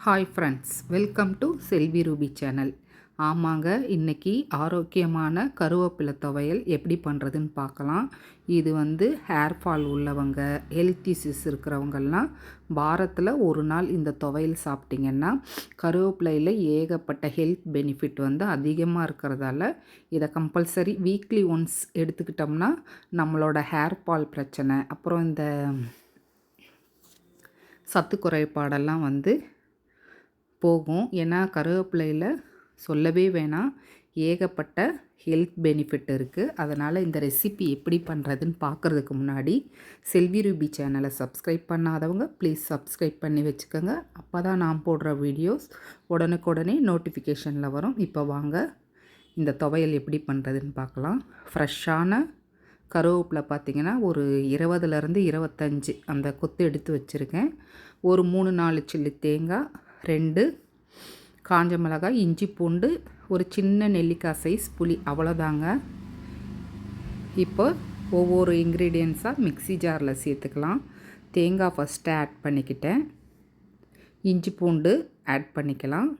Hi friends welcome to Selvi Ruby channel ஆமாங்க இன்றைக்கி ஆரோக்கியமான கருவேப்பிலை துவையல் எப்படி பண்ணுறதுன்னு பார்க்கலாம். இது வந்து ஹேர் ஃபால் உள்ளவங்க ஹெல்த் இஷ்யூஸ் இருக்கிறவங்கெல்லாம் வாரத்தில் ஒரு நாள் இந்த துவையல் சாப்பிட்டிங்கன்னா கருவேப்பிலையில் ஏகப்பட்ட ஹெல்த் பெனிஃபிட் வந்து அதிகமாக இருக்கிறதால இதை கம்பல்சரி வீக்லி ஒன்ஸ் எடுத்துக்கிட்டோம்னா நம்மளோட ஹேர் ஃபால் பிரச்சனை அப்புறம் இந்த சத்து குறைபாடெல்லாம் வந்து போகும். ஏன்னா கருவேப்பிலையில் சொல்லவே வேணாம். ஏகப்பட்ட ஹெல்த் பெனிஃபிட் இருக்குது அதனால் இந்த ரெசிபி எப்படி பண்ணுறதுன்னு பார்க்குறதுக்கு முன்னாடி செல்வி ரூபி சேனலை சப்ஸ்கிரைப் பண்ணாதவங்க ப்ளீஸ் சப்ஸ்கிரைப் பண்ணி வச்சுக்கோங்க. அப்போ தான் நான் போடுற வீடியோஸ் உடனுக்குடனே நோட்டிஃபிகேஷனில் வரும். இப்போ வாங்க இந்த துவையல் எப்படி பண்ணுறதுன்னு பார்க்கலாம் ஃப்ரெஷ்ஷான கருவேப்பிலை பார்த்திங்கன்னா ஒரு இருபதுலேருந்து இருபத்தஞ்சி அந்த கொத்து எடுத்து வச்சுருக்கேன். ஒரு மூணு நாலு சில்லு தேங்காய் ரெண்டு காஞ்ச மிளகாய் இஞ்சி பூண்டு ஒரு சின்ன நெல்லிக்காய் சைஸ் புளி அவ்வளோதாங்க. இப்போ ஒவ்வொரு இன்க்ரீடியன்ஸாக மிக்சி ஜாரில் சேர்த்துக்கலாம். தேங்காய் ஃபஸ்ட்டு ஆட் பண்ணிக்கிட்டேன். இஞ்சி பூண்டு ஆட் பண்ணிக்கலாம்.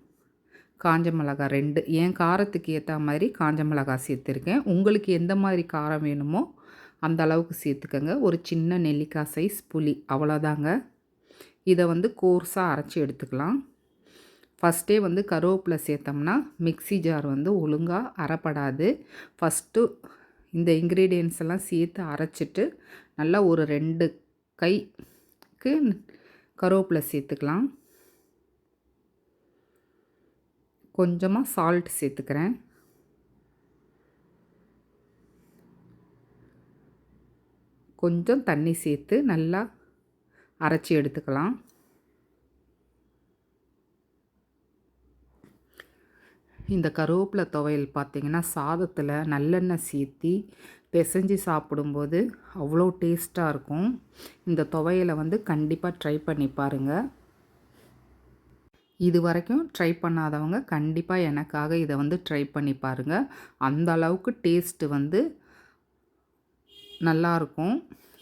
காஞ்ச மிளகாய் ரெண்டு. என் காரத்துக்கு ஏற்ற மாதிரி காஞ்ச மிளகாய் சேர்த்துருக்கேன். உங்களுக்கு எந்த மாதிரி காரம் வேணுமோ அந்த அளவுக்கு சேர்த்துக்கோங்க. ஒரு சின்ன நெல்லிக்காய் சைஸ் புளி அவ்வளோதாங்க. இதை வந்து கோர்ஸாக அரைச்சி எடுத்துக்கலாம். ஃபஸ்ட்டே வந்து கருவேப்பிலை சேர்த்தோம்னா மிக்சி ஜார் வந்து ஒழுங்காக அறப்படாது ஃபஸ்ட்டு இந்த இன்க்ரீடியன்ஸ் எல்லாம் சேர்த்து அரைச்சிட்டு நல்லா ஒரு ரெண்டு கைக்கு கருவேப்பிலை சேர்த்துக்கலாம். கொஞ்சமாக சால்ட் சேர்த்துக்கிறேன். கொஞ்சம் தண்ணி சேர்த்து நல்லா அரைச்சி எடுத்துக்கலாம். இந்த கருவேப்பிலை துவையல் பார்த்திங்கன்னா சாதத்தில் நல்லெண்ணெய் சேர்த்தி பிசைஞ்சு சாப்பிடும்போது அவ்வளோ டேஸ்ட்டாக இருக்கும். இந்த துவையலை வந்து கண்டிப்பாக ட்ரை பண்ணி பாருங்கள் இது வரைக்கும் ட்ரை பண்ணாதவங்க கண்டிப்பாக எனக்காக இதை வந்து ட்ரை பண்ணி பாருங்கள் அந்த அளவுக்கு டேஸ்ட்டு வந்து நல்லாயிருக்கும்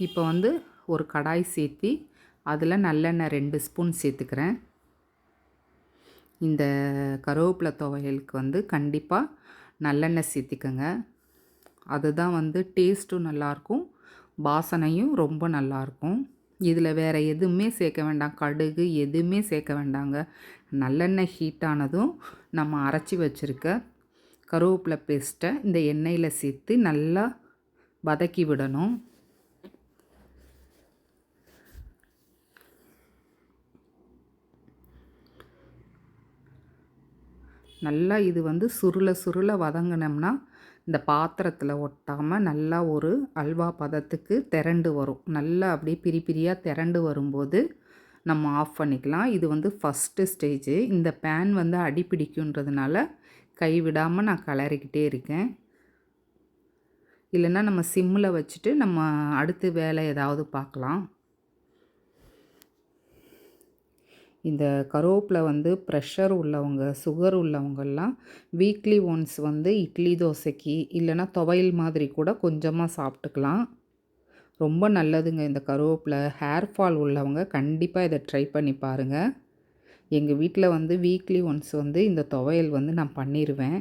இப்போ வந்து ஒரு கடாய் சேர்த்தி அதில் நல்லெண்ணெய் ரெண்டு ஸ்பூன் சேர்த்துக்கிறேன். இந்த கருவேப்பிலை துவையலுக்கு வந்து கண்டிப்பாக நல்லெண்ணெய் சேர்த்திக்கோங்க. அதுதான் வந்து டேஸ்ட்டும் நல்லாயிருக்கும் வாசனையும் ரொம்ப நல்லாயிருக்கும் இதில் வேறு எதுவுமே சேர்க்க வேண்டாம். கடுகு எதுவுமே சேர்க்க வேண்டாங்க. நல்லெண்ணெய் ஹீட்டானதும் நம்ம அரைச்சி வச்சுருக்க கருவேப்பிலை பேஸ்ட்டை இந்த எண்ணெயில் சேர்த்து நல்லா வதக்கி விடணும். நல்லா இது வந்து சுருள சுருள வதங்கினோம்னா இந்த பாத்திரத்தில் ஒட்டாமல் நல்லா ஒரு அல்வா பதத்துக்கு திரண்டு வரும். நல்லா அப்படியே பிரி பிரியாக திரண்டு வரும்போது நம்ம ஆஃப் பண்ணிக்கலாம். இது வந்து ஃபஸ்ட்டு ஸ்டேஜு இந்த பேன் வந்து அடிப்பிடிக்குன்றதுனால கைவிடாமல் நான் கலரிக்கிட்டே இருக்கேன். இல்லைன்னா நம்ம சிம்மில் வச்சுட்டு நம்ம அடுத்து வேலை ஏதாவது பார்க்கலாம். இந்த கருவேப்பிலை வந்து ப்ரெஷர் உள்ளவங்க சுகர் உள்ளவங்கெல்லாம் வீக்லி ஒன்ஸ் வந்து இட்லி தோசைக்கு இல்லைனா துவையல் மாதிரி கூட கொஞ்சமாக சாப்பிட்டுக்கலாம். ரொம்ப நல்லதுங்க இந்த கருவேப்பிலை. ஹேர் ஃபால் உள்ளவங்க கண்டிப்பாக இதை ட்ரை பண்ணி பாருங்கள் எங்கள் வீட்டில் வந்து வீக்லி ஒன்ஸ் வந்து இந்த துவையல் வந்து நான் பண்ணிடுவேன்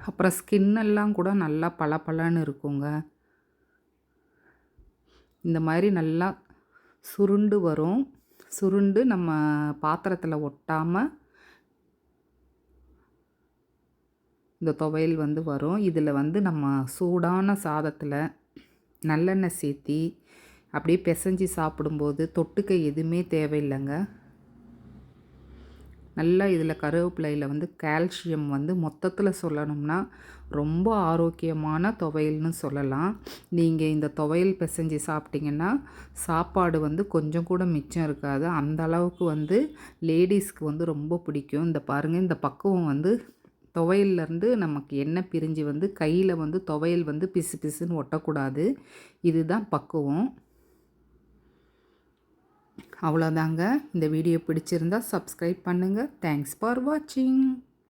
அப்புறம் ஸ்கின்னெல்லாம் கூட நல்லா பளபளன்னு இருக்குங்க. இந்த மாதிரி நல்லா சுருண்டு வரும். சுருண்டு நம்ம பாத்திரத்தில் ஒட்டாமல் இந்த துவையல் வந்து வரும். இதில் வந்து நம்ம சூடான சாதத்தில் நல்லெண்ணெய் சேர்த்தி அப்படியே பிசைஞ்சு சாப்பிடும்போது தொட்டுக்க எதுவுமே தேவையில்லைங்க. நல்லா இதில் கருவேப்பிலையில் வந்து கால்சியம் வந்து மொத்தத்தில் சொல்லணும்னா ரொம்ப ஆரோக்கியமான துவையல்னு சொல்லலாம். நீங்கள் இந்த துவையல் பிசைஞ்சு சாப்பிட்டிங்கன்னா சாப்பாடு வந்து கொஞ்சம் கூட மிச்சம் இருக்காது. அந்த அளவுக்கு வந்து லேடிஸ்க்கு வந்து ரொம்ப பிடிக்கும். இந்த பாருங்கள் இந்த பக்குவம் வந்து துவையல்லேருந்து நமக்கு எண்ணெய் பிரிஞ்சு வந்து கையில் வந்து துவையல் வந்து பிசு பிசுன்னு ஒட்டக்கூடாது. இதுதான் பக்குவம். அவ்வளோதாங்க இந்த வீடியோ பிடிச்சிருந்தா சப்ஸ்கிரைப் பண்ணுங்கள் தேங்க்ஸ் ஃபார் வாட்சிங்